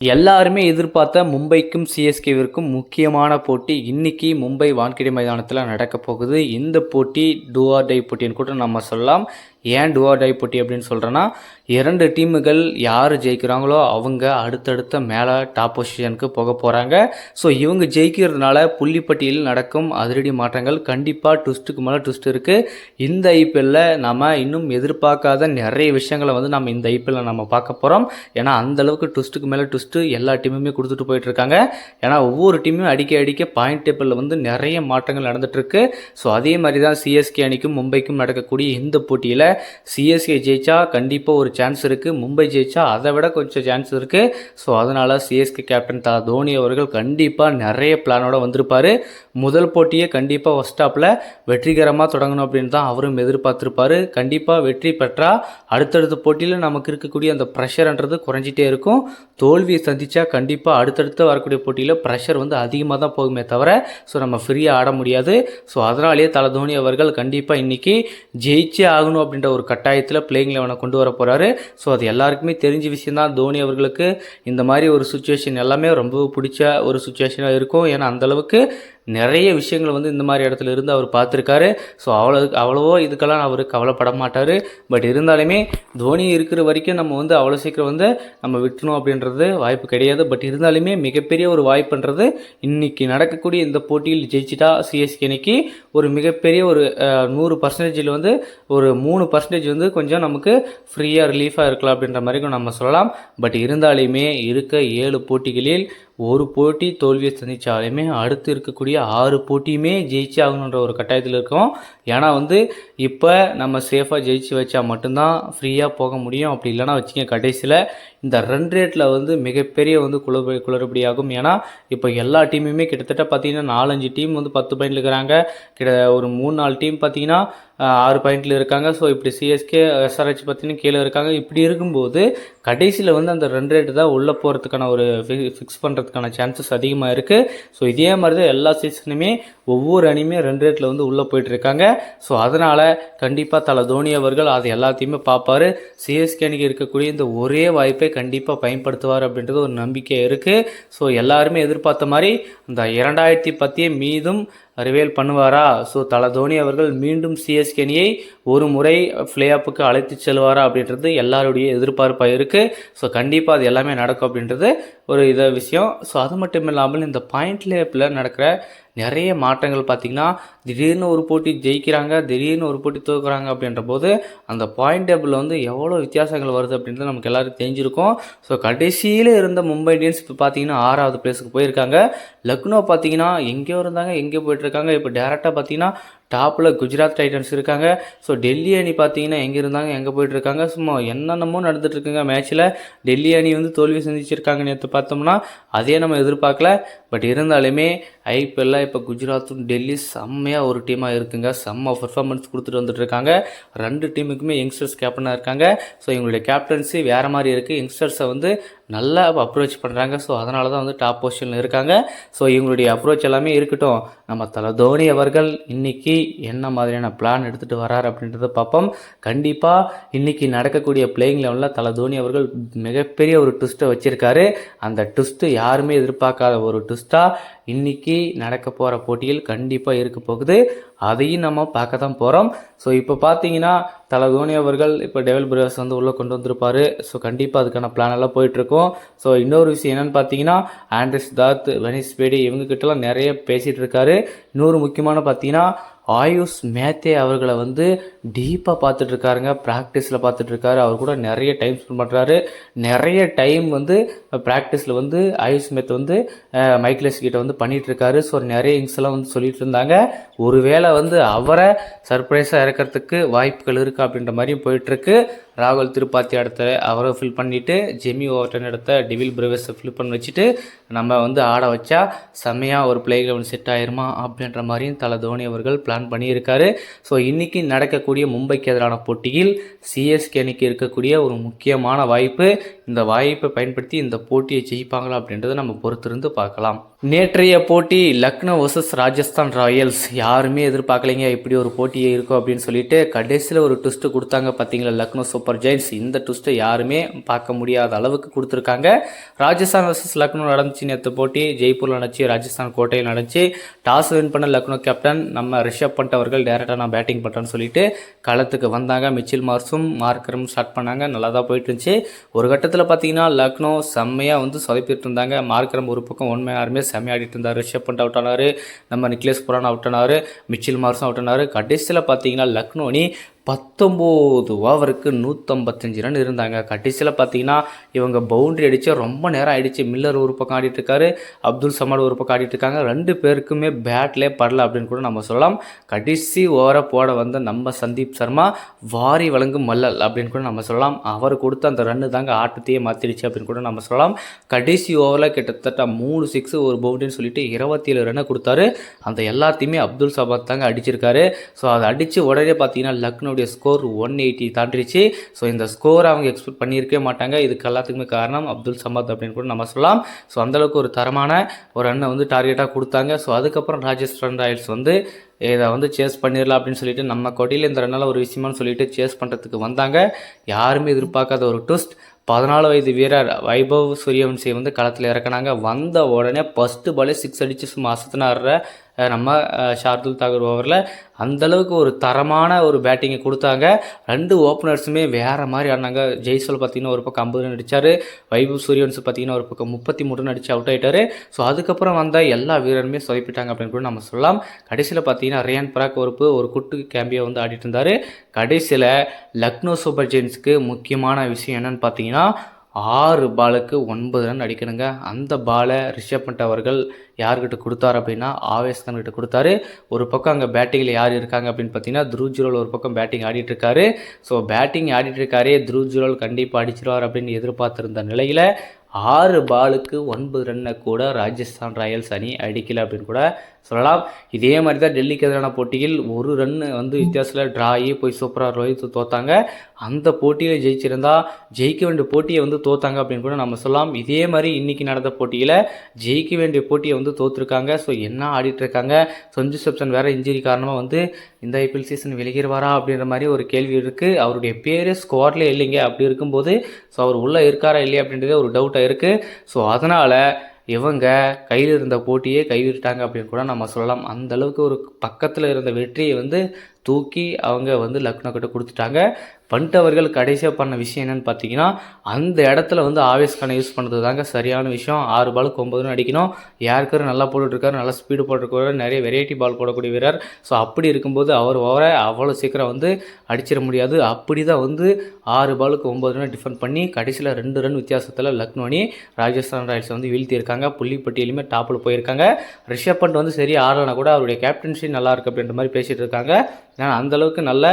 எல்லாருமே எதிர்பார்த்த மும்பைக்கும் சிஎஸ்கேவிற்கும் முக்கியமான போட்டி இன்னைக்கு மும்பை வான்கடை மைதானத்தில் நடக்க போகுது. இந்த போட்டி டூஆர் டை போட்டின்னு கூட நம்ம சொல்லலாம். ஏன் டூஆர் டை போட்டி அப்படின்னு சொல்கிறேன்னா இரண்டு டீமுகள் யார் ஜெயிக்கிறாங்களோ அவங்க அடுத்தடுத்த மேலே டாப் பொசிஷனுக்கு போக போகிறாங்க ஸோ இவங்க ஜெயிக்கிறதுனால புள்ளிப்பட்டியலில் நடக்கும் அதிரடி மாற்றங்கள் கண்டிப்பாக ட்விஸ்ட்டுக்கு மேலே ட்விஸ்ட் இருக்குது இந்த ஐபிஎல்லில் நம்ம இன்னும் எதிர்பார்க்காத நிறைய விஷயங்களை வந்து நம்ம இந்த ஐபிஎல்லில் நம்ம பார்க்க போகிறோம் ஏன்னா அந்த அளவுக்கு ட்விஸ்ட்டுக்கு மேலே ட்விஸ்ட்டு எல்லா டீமுமே கொடுத்துட்டு போயிட்டு இருக்காங்க ஏன்னா ஒவ்வொரு டீமும் அடிக்க அடிக்க பாயிண்ட் டேபிளில் வந்து நிறைய மாற்றங்கள் நடந்துகிட்ருக்கு ஸோ அதே மாதிரி தான் சிஎஸ்கே அணிக்கும் மும்பைக்கும் நடக்கக்கூடிய இந்த போட்டியில் சிஎஸ்கே ஜெயிச்சா கண்டிப்பாக ஒரு சான்ஸ் இருக்குது மும்பை ஜெயிச்சா அதை விட கொஞ்சம் சான்ஸ் இருக்குது ஸோ அதனால் சிஎஸ்கே கேப்டன் தா தோனி அவர்கள் கண்டிப்பாக நிறைய பிளானோட வந்திருப்பார். முதல் போட்டியே கண்டிப்பாக ஃபஸ்ட் ஸ்டாப்பில் வெற்றிகரமாக தொடங்கணும் அப்படின்னு தான் அவரும் எதிர்பார்த்துருப்பாரு. கண்டிப்பாக வெற்றி பெற்றால் அடுத்தடுத்த போட்டியில் நமக்கு இருக்கக்கூடிய அந்த ப்ரெஷர்ன்றது குறைஞ்சிட்டே இருக்கும். தோல்வியை சந்தித்தா கண்டிப்பாக அடுத்தடுத்து வரக்கூடிய போட்டியில் ப்ரெஷர் வந்து அதிகமாக தான் போகுமே தவிர ஸோ நம்ம ஃப்ரீயாக ஆட முடியாது. ஸோ அதனாலேயே தலை தோனி அவர்கள் கண்டிப்பாக இன்றைக்கி ஜெயிச்சே ஆகணும் அப்படின்ற ஒரு கட்டாயத்தில் பிளேயிங் லெவனை கொண்டு வர போகிறார் ஸோ அது எல்லாருக்குமே தெரிஞ்ச விஷயம் தான் தோனி அவர்களுக்கு இந்த மாதிரி ஒரு சுச்சுவேஷன் எல்லாமே ரொம்ப பிடிச்ச ஒரு சுச்சுவேஷனாக இருக்கும். ஏன்னா அந்தளவுக்கு நிறைய விஷயங்கள் வந்து இந்த மாதிரி இடத்துல இருந்து அவர் பார்த்துருக்காரு. ஸோ அவ்வளோ அவ்வளவோ இதுக்கெல்லாம் அவர் கவலைப்பட மாட்டார். பட் இருந்தாலுமே தோனி இருக்கிற வரைக்கும் நம்ம வந்து அவ்வளோ சீக்கிரம் வந்து நம்ம விட்டுணும் அப்படின்றது வாய்ப்பு கிடையாது. பட் இருந்தாலுமே மிகப்பெரிய ஒரு வாய்ப்புன்றது இன்னைக்கு நடக்கக்கூடிய இந்த போட்டியில் ஜெயிச்சிட்டா சிஎஸ்கே அன்னைக்கு ஒரு மிகப்பெரிய ஒரு நூறு பர்சன்டேஜில் வந்து ஒரு மூணு பர்சன்டேஜ் வந்து கொஞ்சம் நமக்கு ஃப்ரீயாக ரிலீஃபாக இருக்கலாம் அப்படின்ற மாதிரி நம்ம சொல்லலாம். பட் இருந்தாலுமே இருக்க ஏழு போட்டிகளில் ஒரு போட்டி தோல்வியை சந்தித்தாலுமே அடுத்து இருக்கக்கூடிய ஆறு போட்டியுமே ஜெயிச்சு ஆகணுன்ற ஒரு கட்டாயத்தில் இருக்கோம். ஏன்னா வந்து இப்போ நம்ம சேஃபாக ஜெயிச்சு வச்சா மட்டும்தான் ஃப்ரீயாக போக முடியும். அப்படி இல்லைனா வச்சுக்க கடைசியில் இந்த ரன் ரேட்டில் வந்து மிகப்பெரிய வந்து குளறு குளறுபடியாகும். ஏன்னா இப்போ எல்லா டீமுமே கிட்டத்தட்ட பார்த்தீங்கன்னா நாலஞ்சு டீம் வந்து பத்து பாயிண்டில் இருக்கிறாங்க. கிட்ட ஒரு மூணு நாலு டீம் பார்த்தீங்கன்னா ஆறு பாயிண்டில் இருக்காங்க. ஸோ இப்படி சிஎஸ்கே எஸ்ஆர்ஹெச் பார்த்தீங்கன்னா கீழே இருக்காங்க. இப்படி இருக்கும்போது கடைசியில் வந்து அந்த ரன் ரேட்டு தான் உள்ளே போகிறதுக்கான ஒரு ஃபிக்ஸ் பண்ணுறதுக்கான சான்சஸ் அதிகமாக இருக்குது ஸோ இதே மாதிரி தான் எல்லா சீசனுமே ஒவ்வொரு அணியுமே ரன் ரேட்டில் வந்து உள்ளே போயிட்டுருக்காங்க ஸோ அதனால் கண்டிப்பாக தலை தோனி அவர்கள் அது எல்லாத்தையுமே பார்ப்பாரு சிஎஸ்கே அணிக்கு இருக்கக்கூடிய இந்த ஒரே வாய்ப்பை கண்டிப்பாக பயன்படுத்துவார் அப்படின்றது ஒரு நம்பிக்கை இருக்குது ஸோ எல்லாருமே எதிர்பார்த்த மாதிரி இந்த இரண்டாயிரத்தி பத்தியே மீதும் ரிவேல் பண்ணுவாரா? ஸோ தலை தோனி அவர்கள் மீண்டும் சிஎஸ்கே அணியை ஒரு முறை ஃப்ளே ஆப்புக்கு அழைத்து செல்வாரா அப்படின்றது எல்லாருடைய எதிர்பார்ப்பாக இருக்குது ஸோ கண்டிப்பாக அது எல்லாமே நடக்கும் அப்படின்றது ஒரு இத விஷயம். ஸோ அது மட்டும் இல்லாமல் இந்த பாயிண்ட் லேப்பில் நடக்கிற நிறைய மாற்றங்கள் பார்த்திங்கன்னா திடீர்னு ஒரு போட்டி ஜெயிக்கிறாங்க திடீர்னு ஒரு போட்டி தூக்குறாங்க அப்படின்ற போது அந்த பாயிண்ட் டேபிளில் வந்து எவ்வளோ வித்தியாசங்கள் வருது அப்படின்றது நமக்கு எல்லாருக்கும் தெரிஞ்சிருக்கும். ஸோ கடைசியில் இருந்த மும்பை இந்தியன்ஸ் இப்போ பார்த்தீங்கன்னா ஆறாவது பிளேஸுக்கு போயிருக்காங்க. லக்னோ பார்த்தீங்கன்னா எங்கேயோ இருந்தாங்க எங்கேயோ போயிட்டுருக்காங்க இப்போ டேரெக்டாக பார்த்தீங்கன்னா டாப்பில் குஜராத் டைட்டன்ஸ் இருக்காங்க. ஸோ டெல்லி அணி பார்த்தீங்கன்னா எங்கே இருந்தாங்க எங்கே போயிட்டுருக்காங்க? சும்மா என்னென்னமோ நடந்துகிட்ருக்குங்க மேட்ச்சில் டெல்லி அணி வந்து தோல்வி சந்திச்சிருக்காங்க நேற்று பார்த்தோம்னா அதே நம்ம எதிர்பார்க்கல. பட் இருந்தாலுமே ஐபிஎல்ல இப்போ குஜராத்தும் டெல்லி செம்மையாக ஒரு டீமாக இருக்குங்க. செம்ம பர்ஃபார்மன்ஸ் கொடுத்துட்டு வந்துட்டுருக்காங்க. ரெண்டு டீமுக்குமே யங்ஸ்டர்ஸ் கேப்டனாக இருக்காங்க. ஸோ இவங்களுடைய கேப்டன்சி வேறு மாதிரி இருக்குது யங்ஸ்டர்ஸை வந்து நல்லா அப்ரோச் பண்ணுறாங்க ஸோ அதனால தான் வந்து டாப் பொசிஷனில் இருக்காங்க. ஸோ இவங்களுடைய அப்ரோச் எல்லாமே இருக்கட்டும். நம்ம தலை தோனி அவர்கள் இன்றைக்கி என்ன மாதிரியான பிளான் எடுத்துகிட்டு வரார் அப்படின்றத பார்ப்போம். கண்டிப்பாக இன்றைக்கி நடக்கக்கூடிய பிளேயிங் லெவலில் தலை தோனி அவர்கள் மிகப்பெரிய ஒரு ட்விஸ்ட்டை வச்சுருக்காரு. அந்த ட்விஸ்ட்டு யாருமே எதிர்பார்க்காத ஒரு ட்விஸ்ட்டாக இன்றைக்கி நடக்க போகிற போட்டியில் கண்டிப்பாக இருக்க போகுது. அதையும் நம்ம பார்க்க தான் போகிறோம் ஸோ இப்போ பார்த்தீங்கன்னா தலை தோனி அவர்கள் இப்போ டெவல் பிரேவர்ஸ் வந்து உள்ளே கொண்டு வந்திருப்பார். ஸோ கண்டிப்பாக அதுக்கான பிளான் எல்லாம் போயிட்டுருக்கோம். ஸோ இன்னொரு விஷயம் என்னென்னு பார்த்தீங்கன்னா ஆண்ட்ரிஸ் தாத் வெனிஸ் பேடி இவங்க கிட்டலாம் நிறைய பேசிகிட்டு இருக்காரு இன்னொரு முக்கியமான பார்த்தீங்கன்னா ஆயுஷ் மேத்தே அவர்களை வந்து டீப்பாக பார்த்துட்டு இருக்காருங்க ப்ராக்டிஸில் பார்த்துட்ருக்காரு அவர் கூட நிறைய டைம் ஸ்பெண்ட் பண்ணுறாரு நிறைய டைம் வந்து ப்ராக்டிஸில் வந்து ஆயுஷ் மேத் வந்து மைக்லேஸ் கிட்ட வந்து பண்ணிகிட்ருக்காரு ஸோ நிறைய இங்ஸ்லாம் வந்து சொல்லிட்டு இருந்தாங்க. ஒருவேளை வந்து அவரை சர்ப்ரைஸாக இறக்கிறதுக்கு வாய்ப்புகள் இருக்குது அப்படின்ற மாதிரியும் போயிட்டுருக்கு. ராகுல் திருப்பாத்தி இடத்த அவரை ஃபில் பண்ணிவிட்டு ஜெமி ஓவர்டன் இடத்த டிவில் பிரவேஸை ஃபில் பண்ணி வச்சுட்டு நம்ம வந்து ஆட வச்சா செம்மையாக ஒரு பிளே கிரவுண்ட் செட் ஆயிருமா அப்படின்ற மாதிரியும் தலை தோனி அவர்கள் பிளான் பண்ணியிருக்காரு. ஸோ இன்றைக்கி நடக்கக்கூடிய மும்பைக்கு எதிரான போட்டியில் சிஎஸ்கே அணிக்கு இருக்கக்கூடிய ஒரு முக்கியமான வாய்ப்பு இந்த வாய்ப்பை பயன்படுத்தி இந்த போட்டியை ஜெயிப்பாங்களா அப்படின்றத நம்ம பொறுத்திருந்து பார்க்கலாம். நேற்றைய போட்டி லக்னோ வர்சஸ் ராஜஸ்தான் ராயல்ஸ். யாருமே எதிர்பார்க்கலைங்க இப்படி ஒரு போட்டியே இருக்கும் அப்படின்னு சொல்லிட்டு கடைசியில் ஒரு ட்விஸ்ட்டு கொடுத்தாங்க பார்த்தீங்களா லக்னோ சூப்பர் ஜெயின்ஸ் இந்த ட்விஸ்ட்டை யாருமே பார்க்க முடியாத அளவுக்கு கொடுத்துருக்காங்க. ராஜஸ்தான் வர்சஸ் லக்னோ நடந்துச்சு நேற்று போட்டி. ஜெய்ப்பூரில் நடந்துச்சு ராஜஸ்தான் கோட்டையில் நடந்துச்சு. டாஸ் வின் பண்ண லக்னோ கேப்டன் நம்ம ரிஷப் பண்ட் அவர்கள் டேரெக்டாக நான் பேட்டிங் பண்ணுறேன்னு சொல்லிட்டு களத்துக்கு வந்தாங்க. மிச்சில் மார்ஸும் மார்க்கரும் ஸ்டார்ட் பண்ணாங்க. நல்லா தான் போயிட்டு இருந்துச்சு ஒரு கட்டத்தில் பார்த்தீங்கன்னா லக்னோ செம்மையாக வந்து சொதப்பிட்டு இருந்தாங்க. மார்க்கரம் ஒரு பக்கம் ஒன் மேன் செம்மையாக செமையாடிட்டு இருந்தார். ரிஷப் பண்ட் அவுட் ஆனார். நம்ம நிக்லேஸ் புரான் அவுட் ஆனார். மிச்சில் மார்ஸும் அவுட் ஆனார். கடைசியில் பார்த்தீங்கன்னா லக்னோனி பத்தொம்போது ஓவருக்கு நூற்றம்பத்தஞ்சு ரன் இருந்தாங்க. கடைசியில் பார்த்தீங்கன்னா இவங்க பவுண்ட்ரி அடித்து ரொம்ப நேரம் ஆகிடுச்சு மில்லர் ஒரு பக்கம் ஆடிட்டுருக்காரு அப்துல் சமாட் ஒரு பக்கம் ஆடிட்டுருக்காங்க. ரெண்டு பேருக்குமே பேட்லேயே படல அப்படின்னு கூட நம்ம சொல்லலாம். கடைசி ஓவரை போட வந்த நம்ம சந்தீப் சர்மா வாரி வழங்கும் மல்லல் அப்படின்னு கூட நம்ம சொல்லலாம். அவர் கொடுத்த அந்த ரன்னு தாங்க ஆட்டத்தையே மாற்றிடுச்சு அப்படின்னு கூட நம்ம சொல்லலாம். கடைசி ஓவரில் கிட்டத்தட்ட மூணு சிக்ஸ் ஒரு பவுண்டரின்னு சொல்லிட்டு இருபத்தி ஏழு ரன்னை கொடுத்தாரு. அந்த எல்லாத்தையுமே அப்துல் சபாத் தாங்க அடிச்சிருக்காரு. ஸோ அதை அடித்து உடனே பார்த்தீங்கன்னா லக்னோ அவங்களுடைய ஸ்கோர் ஒன் எயிட்டி தாண்டிடுச்சு ஸோ இந்த ஸ்கோர் அவங்க எக்ஸ்பெக்ட் பண்ணியிருக்கவே மாட்டாங்க. இதுக்கு எல்லாத்துக்குமே காரணம் அப்துல் சமாத் அப்படின்னு கூட நம்ம சொல்லலாம். ஸோ அந்தளவுக்கு ஒரு தரமான ஒரு ரன்னை வந்து டார்கெட்டாக கொடுத்தாங்க. ஸோ அதுக்கப்புறம் ராஜஸ்தான் ராயல்ஸ் வந்து இதை வந்து சேஸ் பண்ணிடலாம் அப்படின்னு சொல்லிட்டு நம்ம கொடியில் இந்த ரன்னால் ஒரு விஷயமானு சொல்லிட்டு சேஸ் பண்ணுறதுக்கு வந்தாங்க. யாருமே எதிர்பார்க்காத ஒரு ட்விஸ்ட் பதினாலு வயது வீரர் வைபவ் சூரியவன்சியை வந்து களத்தில் இறக்குனாங்க. வந்த உடனே ஃபஸ்ட்டு பாலே சிக்ஸ் அடித்து சும்மா அசத்தினாடுற நம்ம ஷார்துல் தாகூர் ஓவரில் அந்தளவுக்கு ஒரு தரமான ஒரு பேட்டிங்கை கொடுத்தாங்க. ரெண்டு ஓப்பனர்ஸுமே வேறு மாதிரி ஆடினாங்க. ஜெய்சோல் பார்த்திங்கன்னா ஒரு பக்கம் ஐம்பது ரன் அடித்தார் வைபவ் சூரியவன்ஸ் பார்த்திங்கன்னா ஒரு பக்கம் முப்பத்தி மூணு ரன் அடித்து அவுட் ஆகிட்டார் ஸோ அதுக்கப்புறம் வந்த எல்லா வீரருமே சொதப்பிட்டாங்க அப்படின்னு கூட நம்ம சொல்லலாம். கடைசியில் பார்த்திங்கன்னா ரியான் பராக் ஒருப்பு ஒரு குட்டு கேம்பியை வந்து ஆடிட்டு இருந்தார். கடைசியில் லக்னோ சூப்பர் ஜெயின்ஸுக்கு முக்கியமான விஷயம் என்னென்னு பார்த்தீங்கன்னா ஆறு பாலுக்கு ஒன்பது ரன் அடிக்கணுங்க. அந்த பாலை ரிஷப் பண்ட் அவர்கள் யார்கிட்ட கொடுத்தாரு அப்படின்னா ஆவேஸ் கான் கிட்ட கொடுத்தாரு. ஒரு பக்கம் அங்கே பேட்டிங்கில் யார் இருக்காங்க அப்படின்னு பார்த்தீங்கன்னா த்ரூ ஜுரோல் ஒரு பக்கம் பேட்டிங் ஆடிட்டு இருக்காரு. ஸோ பேட்டிங் ஆடிட்டு இருக்காரே த்ரூ ஜுரோல் கண்டிப்பாக அடிச்சிருவார் அப்படின்னு எதிர்பார்த்துருந்த நிலையில் ஆறு பாலுக்கு ஒன்பது ரன்னை கூட ராஜஸ்தான் ராயல்ஸ் அணி அடிக்கல அப்படின்னு கூட சொல்லலாம். இதே மாதிரி தான் டெல்லிக்கு எதிரான போட்டியில் ஒரு ரன் வந்து வித்தியாசத்தில் ட்ராயி போய் சூப்பராக ரோஹித் தோத்தாங்க. அந்த போட்டியில் ஜெயிச்சிருந்தா ஜெயிக்க வேண்டிய போட்டியை வந்து தோத்தாங்க அப்படின்னு கூட நம்ம சொல்லலாம். இதே மாதிரி இன்றைக்கி நடந்த போட்டியில் ஜெயிக்க வேண்டிய போட்டியை வந்து தோற்றுருக்காங்க ஸோ என்ன ஆடிட்டு இருக்காங்க? சஞ்சு சப்சன் வேறு இன்ஜுரி காரணமாக வந்து இந்த ஐபிஎல் சீசன் விலகிடுவாரா அப்படின்ற மாதிரி ஒரு கேள்வி இருக்குது அவருடைய பேர் ஸ்குவாட்லேயே இல்லைங்க. அப்படி இருக்கும்போது ஸோ அவர் உள்ளே இருக்காரா இல்லையா அப்படின்றதே ஒரு டவுட்டாக இருக்குது ஸோ அதனால் இவங்க கையில் இருந்த போட்டியே கைவிட்டாங்க அப்படின்னு கூட நம்ம சொல்லலாம். அந்தளவுக்கு ஒரு பக்கத்தில் இருந்த வெற்றியை வந்து தூக்கி அவங்க வந்து லக்னோ கிட்ட கொடுத்துட்டாங்க. பண்ட் அவர்கள் கடைசியாக பண்ண விஷயம் என்னென்னு பார்த்தீங்கன்னா அந்த இடத்துல வந்து ஆவேஸ்கானை யூஸ் பண்ணுறது தாங்க சரியான விஷயம். ஆறு பாலுக்கு ஒம்பதுன்னு அடிக்கணும். யாருக்காரு நல்லா போட்டுட்ருக்காரு நல்லா ஸ்பீடு போட்டுருக்காரு நிறைய வெரைட்டி பால் போடக்கூடிய வீரர். ஸோ அப்படி இருக்கும்போது அவர் ஓவரை அவ்வளோ சீக்கிரம் வந்து அடிச்சிட முடியாது. அப்படி தான் வந்து ஆறு பாலுக்கு ஒம்பது ரன் டிஃபெண்ட் பண்ணி கடைசியில் ரெண்டு ரன் வித்தியாசத்தில் லக்னோ அணி ராஜஸ்தான் ராயல்ஸ் வந்து வீழ்த்தியிருக்காங்க. புள்ளிப்பட்டியலுமே டாப்பில் போயிருக்காங்க. ரிஷப் பண்ட் வந்து சரி ஆடலைனா கூட அவருடைய கேப்டன்ஷி நல்லா இருக்குது அப்படின்ற மாதிரி பேசிகிட்டு இருக்காங்க. ஏன்னா அந்தளவுக்கு நல்ல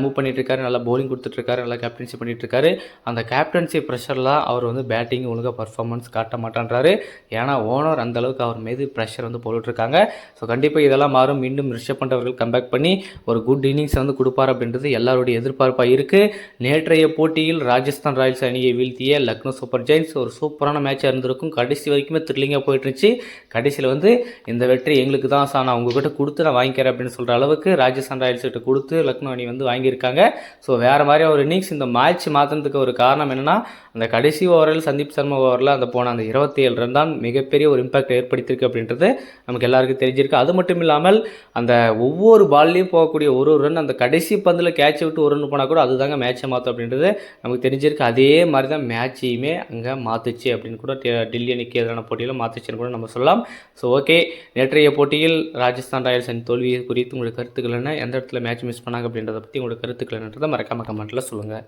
மூவ் பண்ணிகிட்ருக்காரு நல்லா போலிங் கொடுத்துட்ருக்காரு நல்லா கேப்டன்சி பண்ணிகிட்ருக்காரு அந்த கேப்டன்சி ப்ரெஷர்லாம் அவர் வந்து பேட்டிங் ஒழுங்காக பர்ஃபார்மன்ஸ் காட்ட மாட்டேன்றாரு. ஏன்னா ஓனர் அந்தளவுக்கு அவர் மீது ப்ரெஷர் வந்து போட்டுட்ருக்காங்க. ஸோ கண்டிப்பாக இதெல்லாம் மாறும். மீண்டும் ரிஷப் பண்ட் கம்பேக் பண்ணி ஒரு குட் இன்னிங்ஸ் வந்து கொடுப்பார் அப்படின்றது எல்லாருடைய எதிர்பார்ப்பாக இருக்குது நேற்றைய போட்டியில் ராஜஸ்தான் ராயல்ஸ் அணியை வீழ்த்திய லக்னோ சூப்பர் ஜெயின்ஸ் ஒரு சூப்பரான மேட்சாக இருந்திருக்கும். கடைசி வரைக்குமே த்ரில்லிங்காக போயிட்டுருச்சு கடைசியில் வந்து இந்த வெற்றி எங்களுக்கு தான் சார் நான் உங்ககிட்ட கொடுத்து நான் வாங்கிக்கிறேன் அப்படின்னு சொல்கிற அளவுக்கு ராஜஸ்தான் ராயல்ஸ் கிட்ட கொடுத்து லக்னோ அணி வந்து வாங்கியிருக்காங்க. ஸோ வேறு மாதிரி ஒரு இன்னிங்ஸ் இந்த மேட்ச் மாற்றினதுக்கு ஒரு காரணம் என்னென்னா அந்த கடைசி ஓவரில் சந்தீப் சர்மா ஓவரில் அந்த போன அந்த இருபத்தி ஏழு ரன் தான் மிகப்பெரிய ஒரு இம்பாக்ட் ஏற்படுத்தியிருக்கு அப்படின்றது நமக்கு எல்லாருக்கும் தெரிஞ்சிருக்கு. அது மட்டும் இல்லாமல் அந்த ஒவ்வொரு பால்லையும் போகக்கூடிய ஒரு ஒரு ரன் அந்த கடைசி பந்தில் கேட்ச் விட்டு ஒரு ரன் போனால் கூட அதுதாங்க மேட்சை மாற்றும் அப்படின்றது நமக்கு தெரிஞ்சிருக்கு. அதே மாதிரி தான் மேட்சையுமே அங்கே மாற்றுச்சு அப்படின்னு கூட டெல்லி அணிக்கு எதிரான போட்டியில் மாற்றுச்சுன்னு கூட நம்ம சொல்லலாம். ஸோ ஓகே நேற்றைய போட்டியில் ராஜஸ்தான் ராயல்ஸ் அணி தோல்வியை குறித்து உங்களுக்கு கருத்துக்கள் என்ன? எந்த இடத்துல மேட்ச் மிஸ் பண்ணாங்க அப்படின்றத பற்றி பற்றி உங்களோட கருத்துக்கள் என்னன்றதை மறக்காமல் கமெண்ட்டில் சொல்லுங்கள்